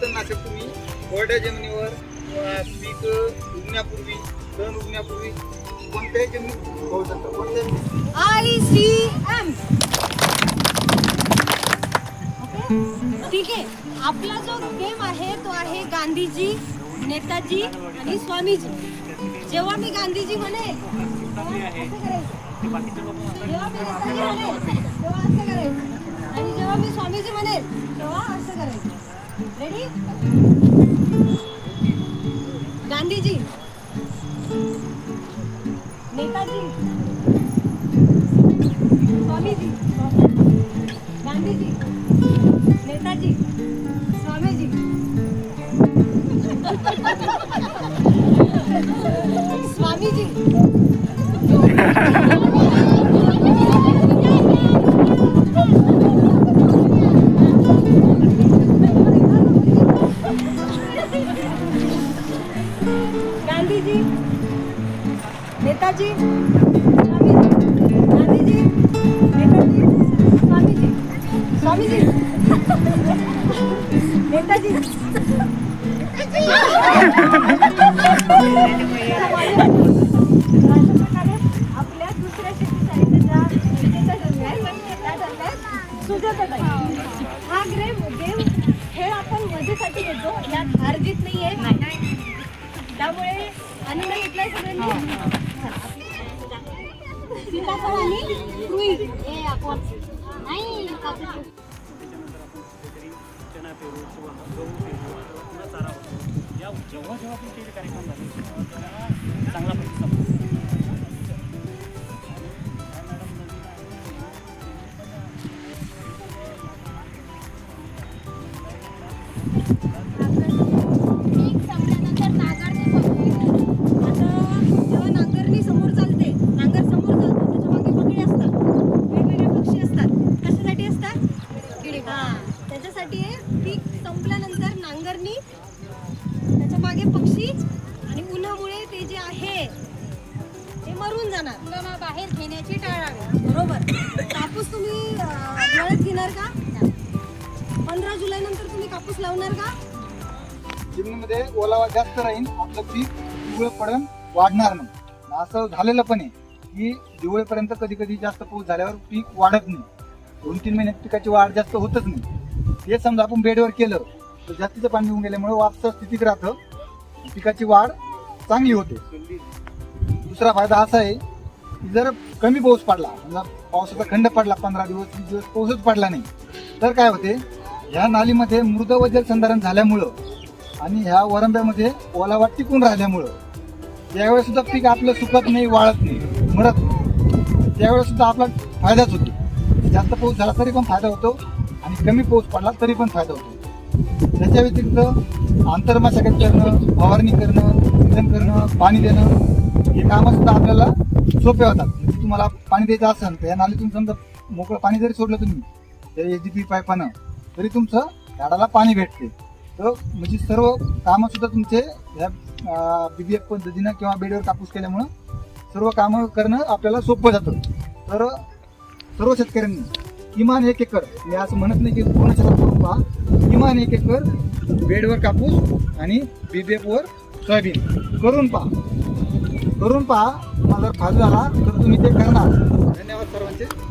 तणनाशक तुम्ही कोरड्या जमिनीवर पीक उगण्यापूर्वी तण उगण्यापूर्वी कोणत्याही जमिनीत होऊ शकतं. आय सी एम ठीक आहे. आपला जो गेम आहे तो आहे गांधीजी नेताजी आणि स्वामीजी. जेव्हा मी गांधीजी म्हणे. जेव्हा मी नेताजी म्हणे तेव्हा असं करायचं. आणि जेव्हा मी स्वामीजी म्हणेल तेव्हा असं करायचं. रेडी गांधीजी. नेताजी. स्वामीजी. गांधीजी. नेताजी. स्वामीजी. नेताजी स्वामीजी गांधीजी नेताजी स्वामीजी स्वामीजी. नेताजी. अशा प्रकारे आपल्या दुसऱ्या शेतीसाठी ज्या शेतीच्या जमिनी म्हणजे आहेत, त्या ठरल्यात सुजाताताई. हा गेम गेम खेळ आपण मजेसाठी घेतो. यात हार जीत नाहीये. त्यामुळे आनंद घेतलाय सगळ्यांनी. सीताफळ आणि रुई. हे आपण. नाही जेव्हा जेव्हा कार्यक्रम झाले. त्याला चांगला प्रतिसाद मिळतो. आता मागे पक्षी आणि उन्हामुळे ते जे आहे ते मरून जाणार. बाहेर घेण्याची टाळावी. बरोबर? कापूस तुम्ही वेळेत घेणार का? पंधरा जुलै नंतर तुम्ही कापूस लावणार का? जमिनीमध्ये ओलावा जास्त राहील आपलं पीक पिवळं पडण वाढणार नाही. असं झालेलं पण आहे की दिवाळीपर्यंत कधी कधी जास्त पाऊस झाल्यावर पीक वाढत नाही. दोन तीन महिन्यात पिकाची वाढ जास्त होतच नाही. हे समजा आपण बेडवर केलं तर जास्तीचं पाणी होऊन गेल्यामुळे वापस स्थितीत राहतं. पिकाची वाढ चांगली होते. दुसरा फायदा असा आहे की जर कमी पाऊस पडला समजा पावसाचा खंड पडला पंधरा दिवस वीस दिवस पाऊसच पडला नाही तर काय होते ह्या नालीमध्ये मृद व जलसंधारण झाल्यामुळं आणि ह्या वरंब्यामध्ये ओलावा टिकून राहिल्यामुळं त्यावेळेस सुद्धा पीक आपलं सुकत नाही वाळत नाही मरत नाही त्यावेळेस सुद्धा आपला फायदाच होतो. जास्त पाऊस झाला तरी पण फायदा होतो आणि कमी पाऊस पडला तरी पण फायदा होतो. त्याच्या व्यतिरिक्त आंतरमाशागत करणं फवारणी करणं निधन करणं पाणी देणं हे कामं सुद्धा आपल्याला सोपे होतात. म्हणजे तुम्हाला पाणी द्यायचं असेल तर या नालीतून समजा मोकळं पाणी जरी सोडलं तुम्ही त्या एच डी पी पाईपानं तरी तुमचं झाडाला पाणी भेटते. तर म्हणजे सर्व कामं सुद्धा तुमचे ह्या एफ पद्धतीनं किंवा बेडवर कापूस केल्यामुळं सर्व कामं करणं आपल्याला सोपं जातं. तर सर्व शेतकऱ्यांनी किमान एक एकर मी असं म्हणत नाही की पूर्ण शेतात करून पहा किमान एक एकर बेडवर कापूस आणि बिबेपवर सोयाबीन. करून पहा. करून पहा. मला फायदा झाला तर तुम्ही ते करणार. धन्यवाद सर्वांचे.